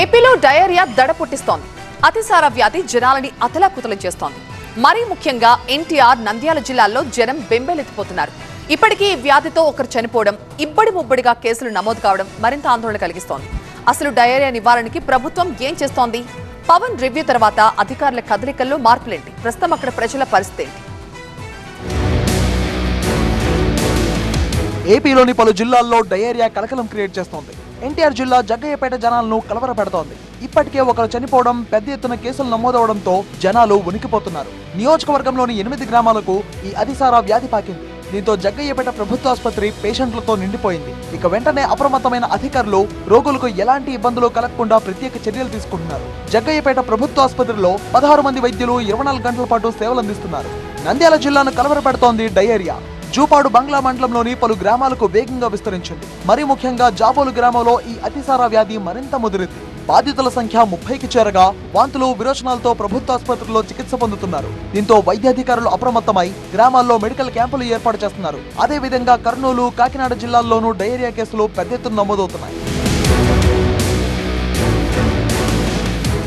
ఏపీలో డయేరియా దడ పుట్టిస్తోంది. అతిసార వ్యాధి జనాలని అతలాకుతలం చేస్తోంది. మరీ ముఖ్యంగా ఎన్టీఆర్ నంద్యాల జిల్లాల్లో జనం బెంబేలెత్తిపోతున్నారు. ఇప్పటికీ ఈ వ్యాధితో ఒకరు చనిపోవడం ఇబ్బడి ముబ్బడిగా కేసులు నమోదు కావడం మరింత ఆందోళన కలిగిస్తోంది. అసలు డయేరియా నివారణకి ప్రభుత్వం ఏం చేస్తోంది? పవన్ రివ్యూ తర్వాత అధికారుల కదలికల్లో మార్పులేంటి? ప్రస్తుతం అక్కడ ప్రజల పరిస్థితి ఏంటి? ఏపీలోని పలు జిల్లాల్లో డయేరియా కలకలం క్రియేట్ చేస్తోంది. ఎన్టీఆర్ జిల్లా జగ్గయ్యపేట జనాలను కలవరపెడుతోంది. ఇప్పటికే ఒకరు చనిపోవడం పెద్ద ఎత్తున కేసులు నమోదవడంతో జనాలు ఉనికిపోతున్నారు. నియోజకవర్గంలోని ఎనిమిది గ్రామాలకు ఈ అతిసార వ్యాధి పాకింది. దీంతో జగ్గయ్యపేట ప్రభుత్వ ఆసుపత్రి పేషెంట్లతో నిండిపోయింది. ఇక వెంటనే అప్రమత్తమైన అధికారులు రోగులకు ఎలాంటి ఇబ్బందులు కలగకుండా ప్రత్యేక చర్యలు తీసుకుంటున్నారు. జగ్గయ్యపేట ప్రభుత్వ ఆసుపత్రిలో పదహారు మంది వైద్యులు ఇరవై నాలుగు గంటల పాటు సేవలు అందిస్తున్నారు నంద్యాల జిల్లాను కలవరపెడుతోంది డయేరియా. జూపాడు బంగ్లా మండలంలోని పలు గ్రామాలకు వేగంగా విస్తరించింది. మరీ ముఖ్యంగా జాబోలు గ్రామంలో ఈ అతిసార వ్యాధి మరింత ముదిరింది. బాధితుల సంఖ్య ముప్పైకి చేరగా వాంతులు విరోచనాలతో ప్రభుత్వ ఆసుపత్రిలో చికిత్స పొందుతున్నారు. దీంతో వైద్యాధికారులు అప్రమత్తమై గ్రామాల్లో మెడికల్ క్యాంపులు ఏర్పాటు చేస్తున్నారు. అదేవిధంగా కర్నూలు కాకినాడ జిల్లాల్లోనూ డయేరియా కేసులు పెద్ద ఎత్తున నమోదవుతున్నాయి.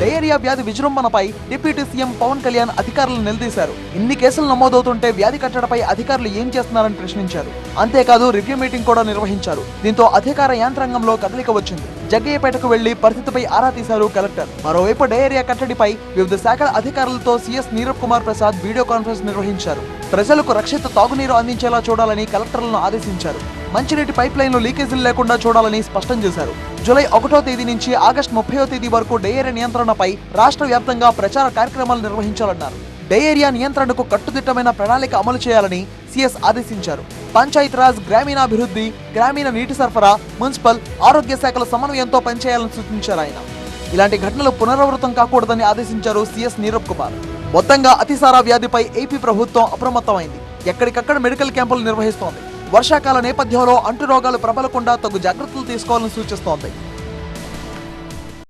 డయేరియా వ్యాధి విజృంభణపై డిప్యూటీ సీఎం పవన్ కళ్యాణ్ అధికారులను నిలదీశారు. ఇన్ని కేసులు నమోదవుతుంటే వ్యాధి కట్టడపై అధికారులు ఏం చేస్తున్నారని ప్రశ్నించారు. అంతేకాదు రివ్యూ మీటింగ్ కూడా నిర్వహించారు. దీంతో అధికార యంత్రాంగంలో కదలిక వచ్చింది. జగ్గయ్యపేటకు వెళ్ళి పరిస్థితిపై ఆరా తీశారు కలెక్టర్. మరోవైపు డయేరియా కట్టడిపై వివిధ శాఖల అధికారులతో CS Neerabh Kumar Prasad video conference నిర్వహించారు. ప్రజలకు రక్షిత తాగునీరు అందించేలా చూడాలని కలెక్టర్లను ఆదేశించారు. మంచినీటి పైప్ లైన్లు లీకేజీలు లేకుండా చూడాలని స్పష్టం చేశారు. జూలై ఒకటో తేదీ నుంచి ఆగస్టు ముప్పయో తేదీ వరకు డయేరియా నియంత్రణపై రాష్ట్ర వ్యాప్తంగా ప్రచార కార్యక్రమాలు నిర్వహించాలన్నారు. డయేరియా నియంత్రణకు కట్టుదిట్టమైన ప్రణాళిక అమలు చేయాలని సీఎస్ ఆదేశించారు. పంచాయతీరాజ్ గ్రామీణాభివృద్ధి గ్రామీణ నీటి సరఫరా మున్సిపల్ ఆరోగ్య శాఖల సమన్వయంతో పనిచేయాలని సూచించారు ఆయన. ఇలాంటి ఘటనలు పునరావృతం కాకూడదని ఆదేశించారు సీఎస్ నీరబ్ కుమార్. మొత్తంగా అతిసార వ్యాధిపై ఏపీ ప్రభుత్వం అప్రమత్తమైంది. ఎక్కడికక్కడ మెడికల్ క్యాంపులు నిర్వహిస్తోంది. వర్షాకాల నేపథ్యంలో అంటు రోగాలు ప్రబలకుండా తగు జాగ్రత్తలు తీసుకోవాలని సూచిస్తోంది.